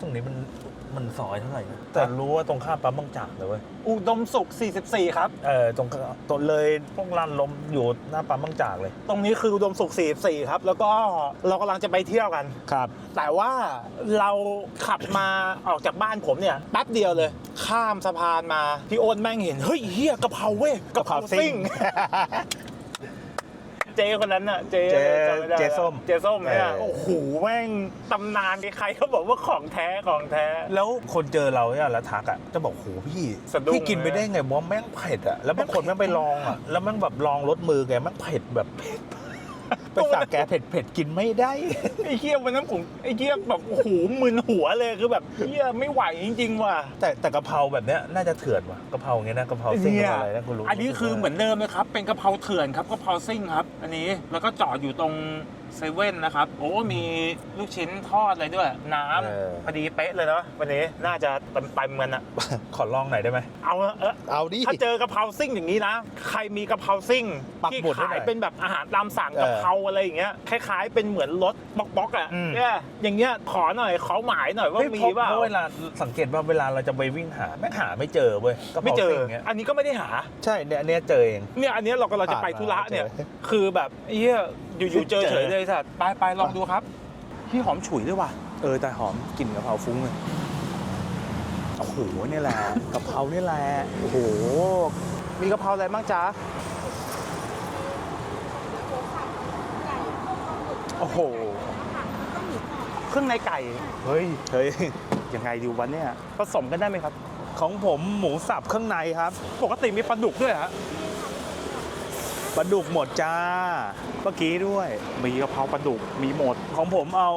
ตรงนี้มันมันซอยเท่าไหร่นะแต่รู้ว่าตรงข้ามปั๊มบางจากเลยเว้ยอุดมสุข 44 ครับ เออตรงตรงเลยพวกร้านลมอยู่หน้าปั๊มบางจากเลย ตรงนี้คืออุดมสุข 44 ครับ แล้วก็เรากำลังจะไปเที่ยวกัน ครับ แต่ว่าเราขับมาออกจากบ้านผมเนี่ยแป๊บเดียวเลย ข้ามสะพานมา พี่โอนแม่งเห็น เฮ้ยเฮียกะเพราเว้ยกะเพราซิ่ง เจคนนั้นอะเจเจ๊จำไม่ได้เจ๊ส้มเจส้มเนี่ยเออ โอ้โหแม่งตำนานใครๆเขาบอกว่าของแท้ของแท้ แล้วคนเจอเราเนี่ยแล้วทักอะจะบอกโหพี่สะดุ้ง พี่กินไปเลยได้ไงว่าแม่งเผ็ดอะแล้วบางคนแม่งไปลองอะแล้วแม่งแบบลองรสมือแกแม่งเผ็ดแบบเผ็ด ไปสั่งแกเผ็ดเผ็ดกินไม่ได้ ไอ้เคียวันนั้นผมไอ้เคียแบบโอ้โหมึนหัวเลยคือแบบเคียไม่ไหวจริงๆว่ะแต่แต่กะเพราแบบเนี้ยน่าจะเถื่อนว่ะกะเพราอย่างเงี้ยนะกะเพราซิ่งกะเพราอะไรนะคุณรู้อันนี้คือเหมือนเดิมเลยครับ เป็นกะเพราเถื่อนครับกะเพราซิ่งครับ อันนี้แล้วก็จอดอยู่ตรง เซเว่นนะครับ โอ้มีลูกชิ้นทอดอะไรด้วย น้ำพอดีเป๊ะเลยเนาะวันนี้น่าจะเต็มเต็มๆกันอะขอลองหน่อยได้ไหม เอาเออเอาดิ ถ้าเจอกะเพราซิ่งอย่างนี้นะ ใครมีกะเพราซิ่งปักที่หมุดให้หน่ขาอยยเป็นแบบอาหารตามสั่งเออกะเพราอะไรอย่างเงี้ยคล้ายๆเป็นเหมือนรถบล็อกๆอะอืม เนี่ยอย่างเงี้ยขอหน่อยขอหมายหน่อยว่าเฮ้ยมีเพราะเปล่าเพราะเวลาสังเกตว่าเวลาเราจะไปวิ่งหาแม่งหาไม่เจอเว้ยกะเพไม่ราเจอซิ่งเงี้ยอันนี้ก็ไม่ได้หา ใช่เนี่ยอันเนี้ยเจอเอง เนี่ยอันเนี้ยเรากำลังจะไปธุระเนี่ย ผ่านมาเจอ คือแบบไอ้เหี้ย อยู่ๆเจอเจอเฉยเลยสัตว์ไปไปลองดูครับพี่หอมฉุยด้วยว่ะเออแต่หอมกลิ่นกะเพราฟุ้งเลยโอ้โหเนี่ยแหละกะเพราเนี่ยแหละโอ้โห มีกะเพราอะไรบ้างจ๊ะโอ้โหเครื่องในไก่เฮ้ยเฮ้ยยังไงดีวันเนี่ยผสมกันได้ไหมครับ ของผมหมูสับเครื่องในครับ ปกติมีปลาดุกด้วยฮะ ปลาดุกหมดจ้าเมื่อกี้ด้วย มีกะเพราปลาดุกมีหมด ของผมเอา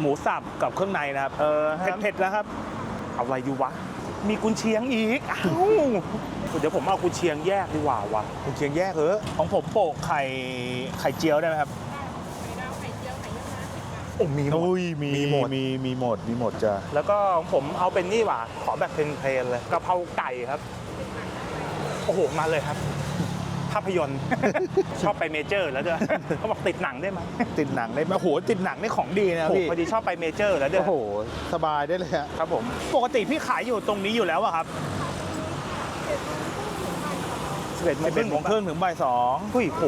หมูสับกับเครื่องในนะครับ เออเผ็ดๆนะครับ เอาอะไรดีวะ มีกุนเชียงอีก อ้าวเดี๋ยวผมเอากุนเชียงแยกดีกว่าวะคุณเชียงแยกเหรอของผมโปะไข่ไข่เจียวได้ไหมครับ โอ้มีหมด อุ้ยมีมีหมด มีมีหมดมีหมดจ้ะแล้วก็ของผมเอาเป็นนี่ว่ะขอแบบเพลนๆเลยกะเพราไก่ครับ โอ้โห มาเลยครับ ภาพยนตร์ ชอบไปเมเจอร์แล้วด้วยเขาบอกติดหนังได้ไหมติดหนังได้ไหมโอ้โหติดหนังนี่ของดีนะโอ้โหพี่พอดีชอบไปเมเจอร์แล้วด้วยโอ้โห สบายได้เลยฮะครับผมปกติพี่ขายอยู่ตรงนี้อยู่แล้วอะครับ11โมงครึ่ง11โมงครึ่งถึงบ่ายสองเฮ้ยโห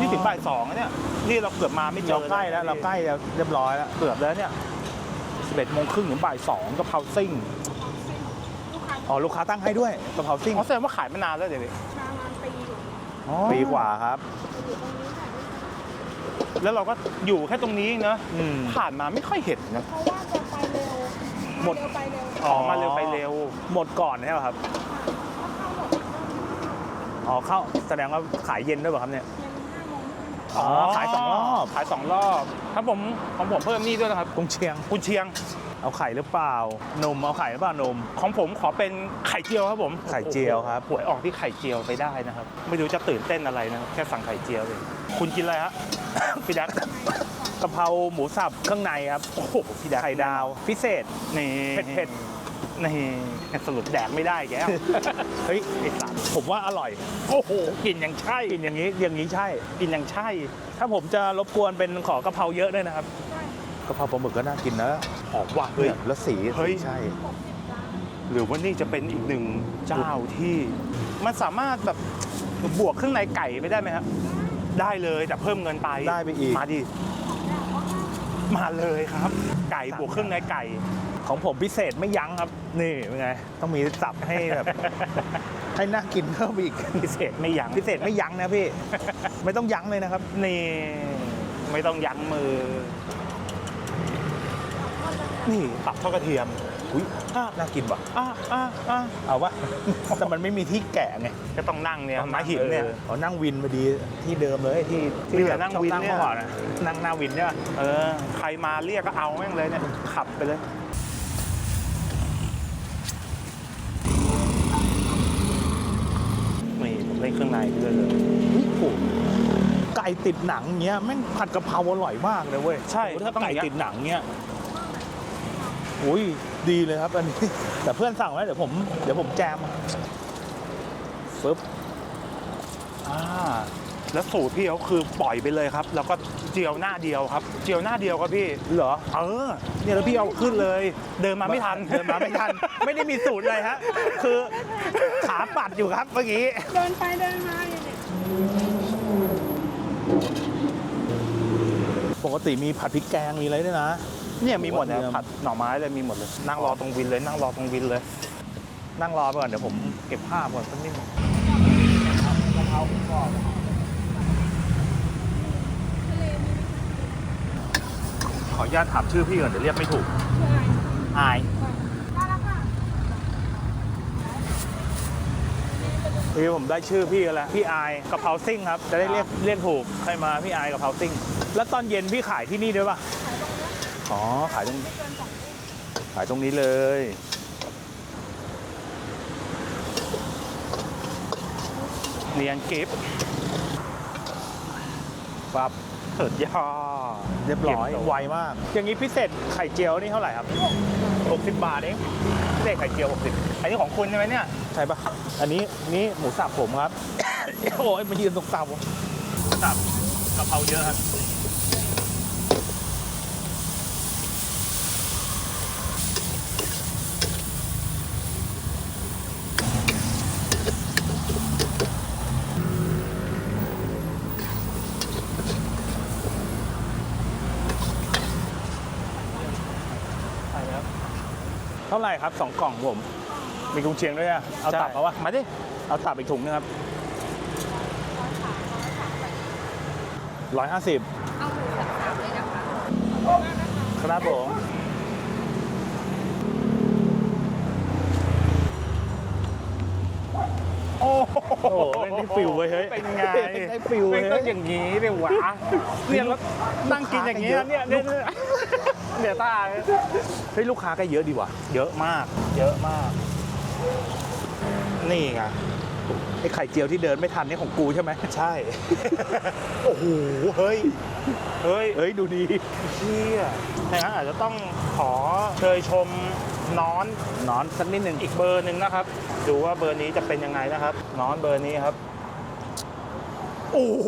นี่ถึงบ่ายสองแล้วเนี่ยนี่เราเกือบมาไม่เจเราอใกล้แล้วเราใกล้แล้วเรียบร้อยแล้วเกือบแล้วเนี่ย11โมงครึ่งถึงบ่ายสองกะเพราซิ่ง อ๋อลูกค้าตั้งให้ด้วยกะเพราซิ่งอ๋อแสดงว่าขายมานานแล้วเดี๋ยวนี้ประมาณปีอยู่อ๋อปีกว่าครับ อยู่ตรงนี้ค่ะแล้วเราก็อยู่แค่ตรงนี้เองเนอะอืม ผ่านมาไม่ค่อยเห็นนะ เพราะว่าจะไปเร็วหมดเร็วไปเร็วอ๋อมาเร็วไปเร็ว หมดก่อนใช่ไหมครับอ๋อเข้าแสดงว่าขายเย็นด้วยเปล่ะครับเนี่ย เย็นห้าโมงอ๋อขายสองรอบ ขายสองรอบครับผมของผมเพิ่มนี่ด้วยนะครับกุ้งเชียงกุนเชียง เอาไข่หรือเปล่านมเอาไข่หรือเปล่านม ของผมขอเป็นไข่เจียวครับผมไข่เจียวครับ หวยออกที่ไข่เจียวไปได้นะครับ ไม่รู้จะตื่นเต้นอะไรนะครับแค่สั่งไข่เจียวเลยคุณกินอะไรฮะ พี่แดกกะเพราหมูสับเครื่องในครับโอ้โหพี่แดกไข่ดาว พิเศษนี่เผ็ดนี่สรุปแดกไม่ได้แกเฮ้ยไอสัตว์ผมว่าอร่อย โอ้โหกลินยังใช่กินอย่างนี้อย่างนี้ใช่กลินยังใช่ ถ้าผมจะรบกวนเป็นขอกะเพราเยอะด้วยนะครับกะเพราปลาหมึกก็น่ากินนะหอมว่ะเฮ้ยเนี่ยแล้วสีเฮ้ยสีใช่ หรือว่านี่จะเป็นอีกหนึ่งเจ้าที่ มันสามารถแบบบวกเครื่องในไก่ไปได้ไหมครับได้เลยแต่เพิ่มเงินไปได้ไปอีก มาดิมาเลยครับ ไก่บวกเครื่องในไก่ ของผมพิเศษไม่ยั้งครับ นี่เป็นไง ต้องมีสับให้แบบ ให้น่ากินเพิ่มอีก พิเศษไม่ยั้งพิเศษไม่ยั้งนะพี่ ไม่ต้องยั้งเลยนะครับ นี่ ไม่ต้องยั้งมือ นี่ตับทอดกระเทียมอุ้ยน่ากินว่ะอะอะอะเอาวะ แต่มันไม่มีที่แกะไงก็ต้องนั่งเนี่ยม้าหินเนี่ยอออ๋อนั่งวินพอดีที่เดิมเลยที่ที่มีแต่นั่งวินชอบเนี่ยมาก่อนอะนั่งหน้าวินเนี่ยเออใครมาเรียกก็เอาแม่งเลยเนี่ยขับไปเลยนี่ผมเล่นเครื่องในด้วยเลยเฮ้ยโหไก่ติดหนังเงี้ยแม่งผัดกะเพราอร่อยมากเลยเว้ยใช่โอ้โหถ้าต้องอไก่ย่างเงี้ยติดหนังเงี้ย อุ้ยดีเลยครับอันนี้ แต่เพื่อนสั่งไว้เดี๋ยวผมเดี๋ยวผมแจมฟึบอ่าแล้วสูตรพี่เขาคือปล่อยไปเลยครับ แล้วก็เจียวหน้าเดียวครับ เจียวหน้าเดียวครับพี่เหรอ เออเนี่ยแล้วพี่เอาขึ้นเลย เดินมาไม่ทันเดินมาไม่ทัน ไม่ได้มีสูตรเลยฮะคือขาปัดอยู่ครับเมื่อกี้เดินไปเดินมาอยู่เนี่ยปกติมีผัดพริกแกงมีอะไรด้วยนะ เนี่ยมีหมดนะเนี่ยผัดหน่อไม้เลยมีหมดเลย นั่งรอตรงวินเลย นั่งรอตรงวินเลย นั่งรอไปก่อนเดี๋ยวผมเก็บภาพก่อนสักนิดนึงขออนุญาตถามชื่อพี่ก่อนเดี๋ยวเรียกไม่ถูกคืออะไรอายได้แล้วค่ะพี่ผมได้ชื่อพี่กันแล้วพี่อายกะเพราซิ่งครับจะได้เรียกเรียกถูกใครมาพี่อายกะเพราซิ่ง แล้วตอนเย็นพี่ขายที่นี่ด้วยป่ะ อ๋อ ขายตรงเกินสองลูกขายตรงนี้เลย เนียนกิฟต์ปั๊บสุดยอดเรียบร้อยเก็บตัวไวมาก อย่างนี้พิเศษไข่เจียวนี่เท่าไหร่ครับ 60 บาทเองพิเศษไข่เจียว 60 อันนี้ของคุณใช่ไหมเนี่ย ใช่ปะอันนี้นี่หมูสับผมครับ โอ้ยมายืนตรงเตาสับกะเพราเยอะครับ เท่าไหร่ครับสองกล่องผม มีกุ้งเชียงด้วยอะเอาใช่ตับเอาวะมาดิ เอาตับอีกถุงนึงครับร้อยห้าสิบเอาหมูสับสามเลยนะคะครับผมโอ้โหเป็นได้ฟิลเว้ยเฮ้ย เป็นไงได้ฟิลเว้ยไม่ต้องอย่างนี้เลยวะเนี่ยแล้วนั่งกินอย่างนี้นะเนี่ยเนี่ย เนี่ยเนี่ยตาเฮ้ยลูกค้าก็เยอะดีว่ะ เยอะมาก เยอะมาก นี่ไงไอ้ไข่เจียวที่เดินไม่ทันนี่ของกูใช่ไหมใช่ โอ้โห เฮ้ย เฮ้ย เฮ้ย ดูดีเชี่ยนะฮะอาจจะต้องขอเชยชมน้อนนอนสักนิดหนึ่งอีกเบอร์หนึ่งนะครับ ดูว่าเบอร์นี้จะเป็นยังไงนะครับน้อนเบอร์นี้ครับ โอ้โห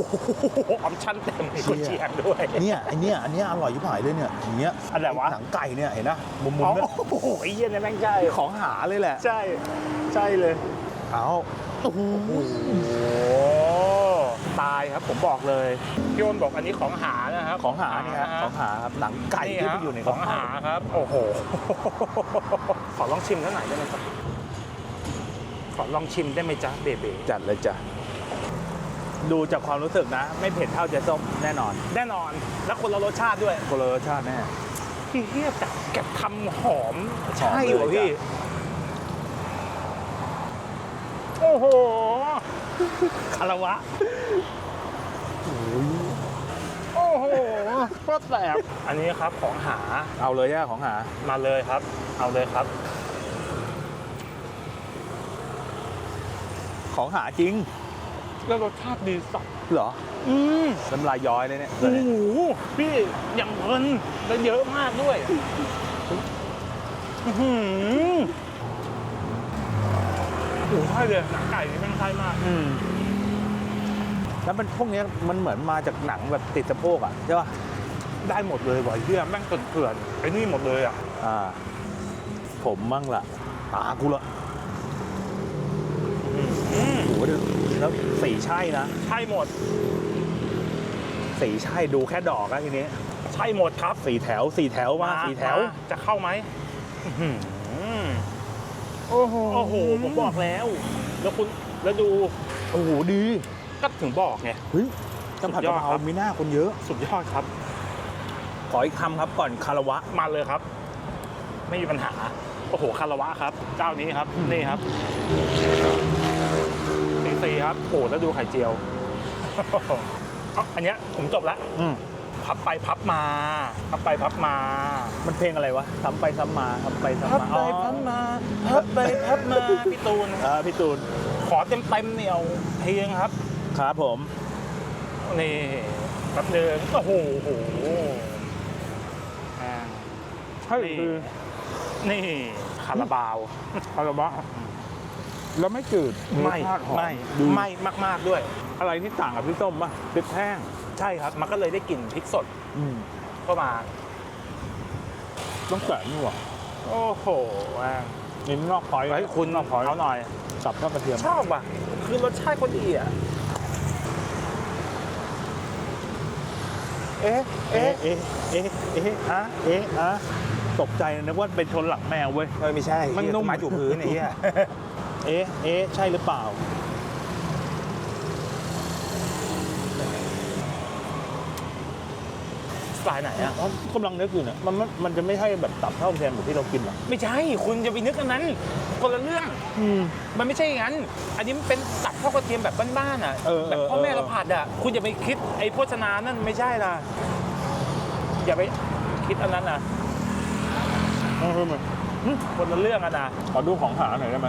ออมชั่นเต็มมีกุนเชียงด้วย เนี่ยไอเนี่ยอันเนี้ยอร่อยยิ่งหายเลยเนี่ยอย่างเงี้ยอันไหนวะ หนังไก่เนี่ยเห็นนะมุมอ๋อๆเนี่ยโอ้โหไอ้เหี้ยเนี่ยแม่งใช่ของหาเลยแหละใช่ ใช่เลย เอาโอ้โหโอ้โหตายครับผมบอกเลยพี่โอนบอกอันนี้ของหานะครับของหานี่ครับของหาครับหนังไก่ที่มันอยู่ในของหาครับ โอ้โห ขอลองชิมเท่าไหร่อยได้ไหมครับ ขอลองชิมได้ไหมจ๊ะเบเบจัดเลยจ้ะ ดูจากความรู้สึกนะ ไม่เผ็ดเท่าเจ๊ส้มแน่นอน แน่นอน แล้วคนละรสชาติด้วยคนละรสชาติแน่ พี่เฮียจับเก็บทำหอม ใช่หอมเลยเหรอพี่จ้ะโอ้โห คารวะ โอ้โหก็แสบอันนี้ครับของหา เอาเลยย่าของหา มาเลยครับ เอาเลยครับ ของหาจริง แล้วรสชาติดีสัสเหรออืมน้ำลายย้อยเลยเนี่ยโอ้โหพี่อย่างเพลินแล้วเยอะมากด้วยอื้อหือโอ้โหใช่เลยหนังไก่นี่แม่งใช่มาก อืมแล้วมันพวกเนี้ยมันเหมือนมาจากหนังแบบติดสะโพกอะใช่ป่ะได้หมดเลยว่ะเฮียแม่งเถื่อนๆไอ้นี่หมดเลยอะ อ่า ผมมั่งล่ะตากูละ อืม โอ้โห แล้วสีใช่นะ ใช่หมด สีใช่ดูแค่ดอกแล้วทีนี้ ใช่หมดครับสี่แถวสี่แถวมาสี่แถวมาจะเข้าไหมอื้อหือโอ้โหโอ้โหผมบอกแล้ว แล้วคุณแล้วดูโอ้โหดีก็ถึงบอกไงเฮ้ยจังผัดสุดยกะอดเพราครับมีหน้าคนเยอะ สุดยอดครับ ขออีกคำครับก่อนคารวะมาเลยครับ ไม่มีปัญหา โอ้โหคารวะครับ เจ้านี้ครับ นี่ครับ สีสีครับโอ้แล้วดูไข่เจียวเอาอันเนี้ยผมจบแล้วอืมพับไปพับมาพับไปพับมา มันเพลงอะไรวะซ้ำไปซ้ำมาซ้ำไปซ้ำพับมาไปพับมาพับไปพับมาพี่ตูนอ่าพี่ตูนขอเต็มเต็มๆเหนียวเพลงครับ ครับผม นี่แป๊บเดินโอ้โหโอ้โหอ่า ใช่นี่ คือนี่คาราบาวคารวะ แล้วไม่จืดไม่รสชาติหอไม่ดีไม่มากๆด้วย อะไรที่ต่างกับพี่ส้มปะพริกแห้งใช่ครับ มันก็เลยได้กลิ่นพริกสดอืมเข้ามา ต้องแกะนี่หว่าโอ้โหว่างนี่นอกพอยให้คุณนอกพอยเอาหน่อย สับข้าวกระเทียมชอบอะ คือรสชาติคนดีอะ เอ๊ะ เอ๊ะ เอ๊ะเอ๊ะเอ๊ะเอ๊ะอะเอ๊ะอะตกใจนึกว่าเป็นชนหลังแมวเว้ย เออไม่ใช่มันนุ่มไม้ถูพื้นไอ้เหี้ย เอ๊ะ เอ๊ะ ใช่หรือเปล่าสไตล์ไหนอะอ๋อกำลังนึกอยู่เนี่ยมันมันมันจะไม่ใช่แบบตับเท่าแทนแบบที่เรากินหรอไม่ใช่ คุณจะไปนึกอันนั้น คนละเรื่อง อืม มันไม่ใช่อย่างนั้น อันนี้มันเป็นตับข้าวกระเทียมแบบบ้านๆอะ เออแบบพ่อแม่เออเราผัดอะ คุณอย่าไปคิดไอ้โภชนานั่นไม่ใช่ล่ะอย่าไปคิดอันนั้นนะเอาเพิ่มมาคนละเรื่องอะนะขอดูของหาหน่อยได้ไหม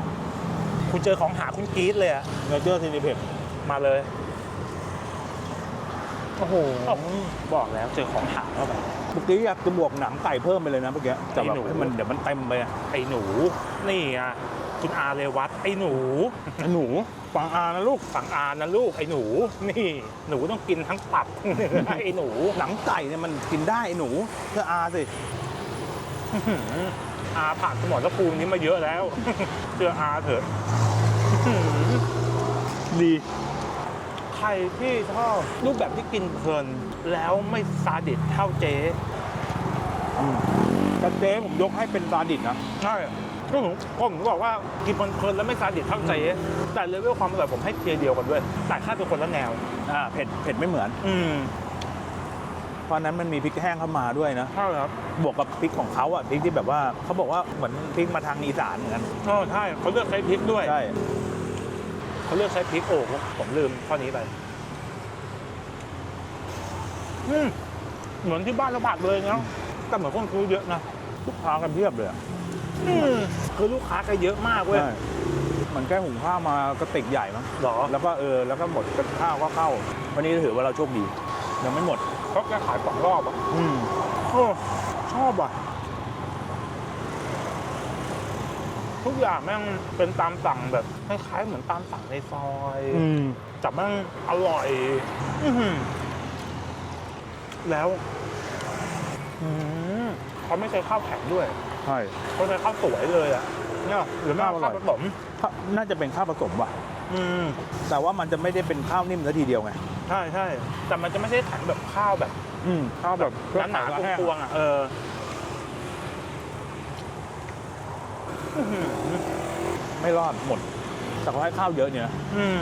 คุณเจอของหาคุณกรี๊ดเลยอะเนเจอร์ทีนิเพกมาเลยโอ้โหบอกแล้วเจอของหาเข้าไป เมื่อกี้อยากจะบวกหนังไก่เพิ่มไปเลยนะเมื่อกี้แต่แบบไอ้หนู ให้มันเดี๋ยวมันเต็มไปอะไอ้หนู นี่อะคุณอาเรวัตไอ้หนู ไอ้หนูฟังอานะลูก ฝั่งอานะลูกไอ้หนู นี่หนูต้องกินทั้งตับ ไอ้หนู หนังไก่เนี่ยมันกินได้ไอ้หนูเพื่ออาสิ อาผ่านสมรภูมินี้มาเยอะแล้วเชื่ออาเถอะ ดี ใครที่ชอบรูปแบบที่กินเพลิน แล้วไม่ซาดิสเท่าเจ๊แต่เจ๊ผมยกให้เป็นซาดิสนะใช่ก็ผมก็ผมบอกว่ากินเพลินๆแล้วไม่ซาดิสเท่าเจ๊แต่เลเวลความอร่อยผมให้เทียร์เดียวกันด้วยแต่ค่าเป็นคนละแนวอ่าเผ็ดเผ็ดไม่เหมือน อืม เพราะฉะนั้นมันมีพริกแห้งเข้ามาด้วยนะใช่ครับบวกกับพริกของเขาอะพริกที่แบบว่าเขาบอกว่าเหมือนพริกมาทางอีสานเหมือนกันอ๋อใช่เขาเลือกใช้พริกด้วยใช่เขาเลือกใช้พริกโอ้ผมลืมข้อนี้ไปอืมเหมือนที่บ้านเราผัดเลยเนาะแต่เหมือนคนซื้อเยอะนะลูกค้ากันเพียบเลยอะอืมคือลูกค้าก็เยอะมากเว้ยใช่เหมือนแค่หุงข้าวมากระติกใหญ่มั้งหรอ แล้วก็เออ แล้วก็หมดกับข้าวก็เข้า วันนี้ถือว่าเราโชคดี ยังไม่หมด เขาแค่ขายสองรอบอะอืมโอ้ชอบอะ ทุกอย่างแม่งเป็นตามสั่งแบบคล้ายๆเหมือนตามสั่งในซอยอืมแต่แม่งอร่อยอื้อหือแล้วอืมเขาไม่ใช้ข้าวแข็งด้วยใช่ เขาใช้ข้าวสวยเลยอะเนี่ยหรือไม่ก็ข้าวผสมข้าวน่าจะเป็นข้าวผสมว่ะ อืม แต่ว่ามันจะไม่ได้เป็นข้าวนิ่มซะทีเดียวไง ใช่ใช่แต่มันจะไม่ใช่แข็งแบบข้าวแบบอืมข้าวแบบหนาๆกวงๆอะเอออื้อหือไม่รอดหมด แต่เขาให้ข้าวเยอะเนี่ยอืม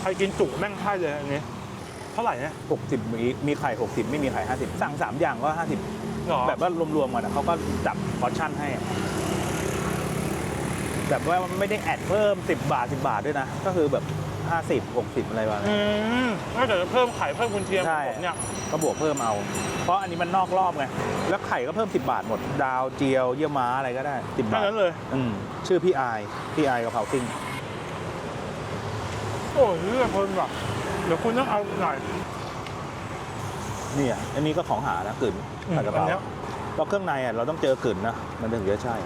ใครกินจุแม่งใช่เลยอันนี้ เท่าไหร่เนี่ยหกสิบมีมีไข่หกสิบไม่มีไข่ห้าสิบสั่งสามอย่างก็ห้าสิบหรอแบบว่ารวมๆกันอะเขาก็จับพอร์ชั่นให้อะแบบว่าไม่ได้แอดเพิ่ม10บาท10บาทด้วยนะ ก็คือแบบ 50 60 อะไรประมาณอืนั้นมนอกจากจะเพิ่มไข่เพิ่มกุนเชียงใช่ผมเนี่ย ก็บวกเพิ่มเอา เพราะอันนี้มันนอกรอบไง แล้วไข่ก็เพิ่ม 10 บาทหมด ดาวเจียว เยี่ยวม้าอะไรก็ได้ 10แค่บาทนั้นเลย อืมชื่อพี่อาย พี่อายกะเพราซิ่ง โอ้ยเลือดเพลินว่ะเดี๋ยวคุณต้องเอาหน่อยนี่อะอันนี้ก็ของหานะกึ่นผัดกะเพอัรานเนี้ย เพราะเครื่องในอะเราต้องเจอกึ่นนะ มันถึงจะใช่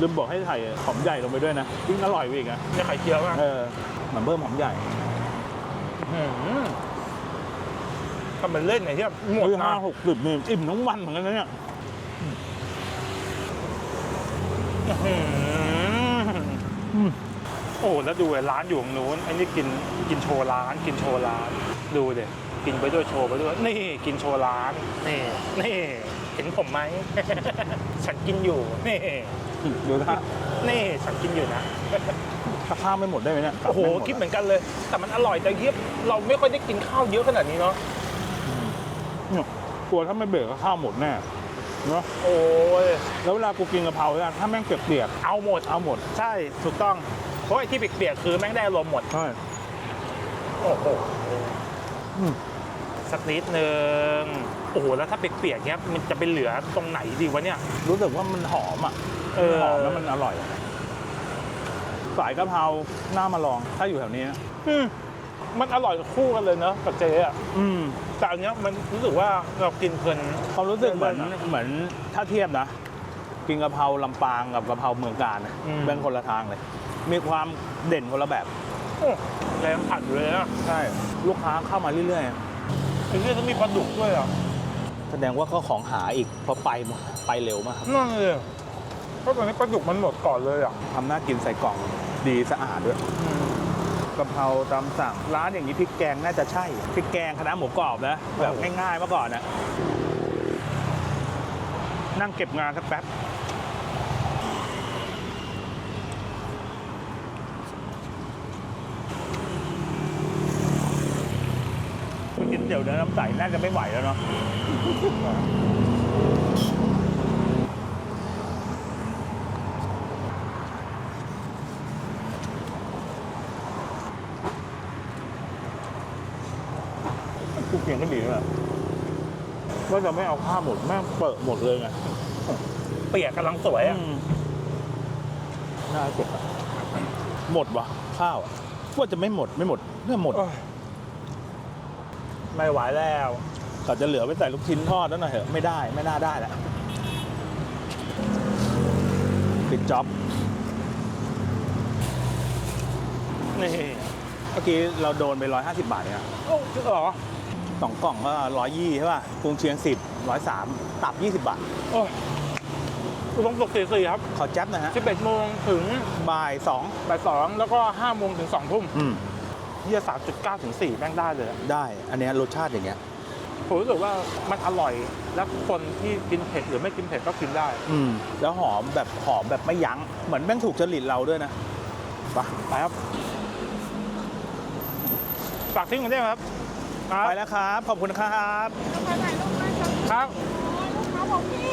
ลืมบอกให้ใส่หอมใหญ่ลงไปด้วยนะยิ่งอร่อยไปอีกนะเนี่ยไข่เจียวอะเออเหมือนเพิ่มหอมใหญ่อืมทำเป็นเล่นไงที่หมดคือนะห้าหกสิบนี่อิ่มทั้งวันเหมือนกันนะเนี่ยอืมอืมโอ้แล้วดูไอ้ร้านอยู่ตรงนู้นอันนี้กินกินโชว์ร้าน กินโชว์ร้าน ดูเด็กินไปด้วยโชว์ไปด้วยนี่กินโชว์ร้านนี่นี่ เห็นผมไหม ฉันกินอยู่นี่ดูถ้านี่ฉันกินอยู่นะถ้าข้าวไม่หมดได้ไหมเนี่ยโอ้โหกลับไม่ดคิดเหมือนกันเลย แต่มันอร่อยแต่เยียบเราไม่ค่อยได้กินข้าวเยอะขนาดนี้เนาะเนี่ยกลัวถ้าไม่เบรกก็ข้าวหมดแน่เนาะโอ้ยแล้วเวลากูกินกะเพราเนี่ยถ้าแม่งเปียกเอาหมดๆเอาหมด ใช่ถูกต้องเพราะไอ้ที่เปียกๆคือแม่งได้ลมณ์หมดใช่โอ้โหอืม สักนิดนึงโอ้โหแล้วถ้าเปียกๆเนี้ยมันจะไปเหลือตรงไหนดีวะเนี่ย รู้สึกว่ามันหอมอะเออ หอมแล้วมันอร่อยสายกะเพราหน้ามาลองถ้าอยู่แถวนี้นะอืมมันอร่อยคู่กันเลยเนาะกับเจ๊อะอืมแต่อันเนี้ยมันรู้สึกว่าเรากินเพลิน ความรู้สึกเหมือนเหมือนอะเหมือนถ้าเทียบนะ กินกะเพราลำปางกับกะเพราเมืองการนะอืม เป็นคนละทางเลย มีความเด่นคนละแบบ โอ้แรงผัดอยู่เลยนะใช่ ลูกค้าเข้ามาเรื่อย ถึงจะมีปลาดุกด้วยอะๆแสดงว่าก็ของหาอีกเพราะไปไปเร็วมากครับนั่นเลยเพราะตอนนี้ปลาดุกมันหมดก่อนเลยอะ ทำน่ากินใส่กล่องดีสะอาดด้วยกะเพราตามสั่งร้านอย่างนี้พริกแกงน่าจะใช่พริกแกงคณะหมูกรอบนะแบบง่ายๆเมื่อก่อนนะนั่งเก็บงานสักแป๊บ เดี๋ยวเนื้อน้ำใสน่าจะไม่ไหวแล้วเนาะกูเพียงก็ดีแล้วว่าจะไม่เอาผ้าหมดแม่งเปิดหมดเลยไงเปียกกำลังสวยอะอืมน่าเก็บอะหมดวะข้าวอะว่าจะไม่หมดไม่หมดเนี่ยหมดโอ้ย ไม่ไหวแล้วก็จะเหลือไปใส่ลูกชิ้นทอดแล้วหน่อยเถอะไม่ได้ไม่น่าได้แล้วปิดจ็อบนี่เมื่อกี้เราโดนไป 150 บาทเนี่ยโอ้จริงเหรอสองกล่องก็ร้อยยี่ใช่ป่ะกรุงเชียงสิบร้อยสามตับยี่สิบบาท โอ้ยอุดมสุขสี่สี่ครับ ขอแจ๊บนะฮะ11โมงถึงบ่ายสองบ่ายสองแล้วก็5โมงถึง2ทุ่มอืม เฮียสามจุดเก้าถึงสี่แม่งได้เลยอะได้ อันเนี้ยรสชาติอย่างเงี้ย ผมรู้สึกว่ามันอร่อยแล้วคนที่กินเผ็ดหรือไม่กินเผ็ดก็กินได้ อืม แล้วหอมแบบหอมแบบไม่ยั้ง เหมือนแม่งถูกจริตเราด้วยนะไปไปครับ ฝากทิ้งกันได้ไหมครับครับไปแล้วครับ ขอบคุณครับ ลูกค้าถ่ายรูปไหมครับครับโอ้ยลูกค้าบอกพี่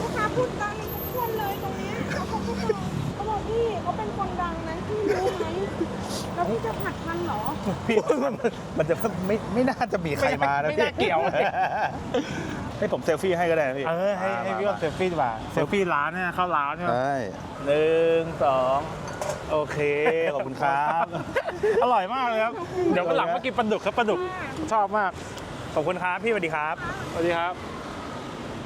ลูกค้าพูดดังทุกค พี่เขาเป็นคนดังนั้นพี่รู้ไหมแล้วพี่จะผัดทันเหรอพี่มันจะไม่ไม่น่าจะมีใครมานะไม่น่าเกี่ยวให้ผมเซลฟี่ให้ก็ได้นะพี่เออให้ให้พี่ว่าเซลฟี่ดีกว่าเซลฟี่ร้านเนี่ยเข้าร้านใช่ไหมใช่หนึ่งสองโอเคขอบคุณครับอร่อยมากเลยครับ เดี๋ยววันหลังมากินปลาดุกครับปลาดุกชอบมากขอบคุณครับพี่สวัสดีครับสวัสดีครับ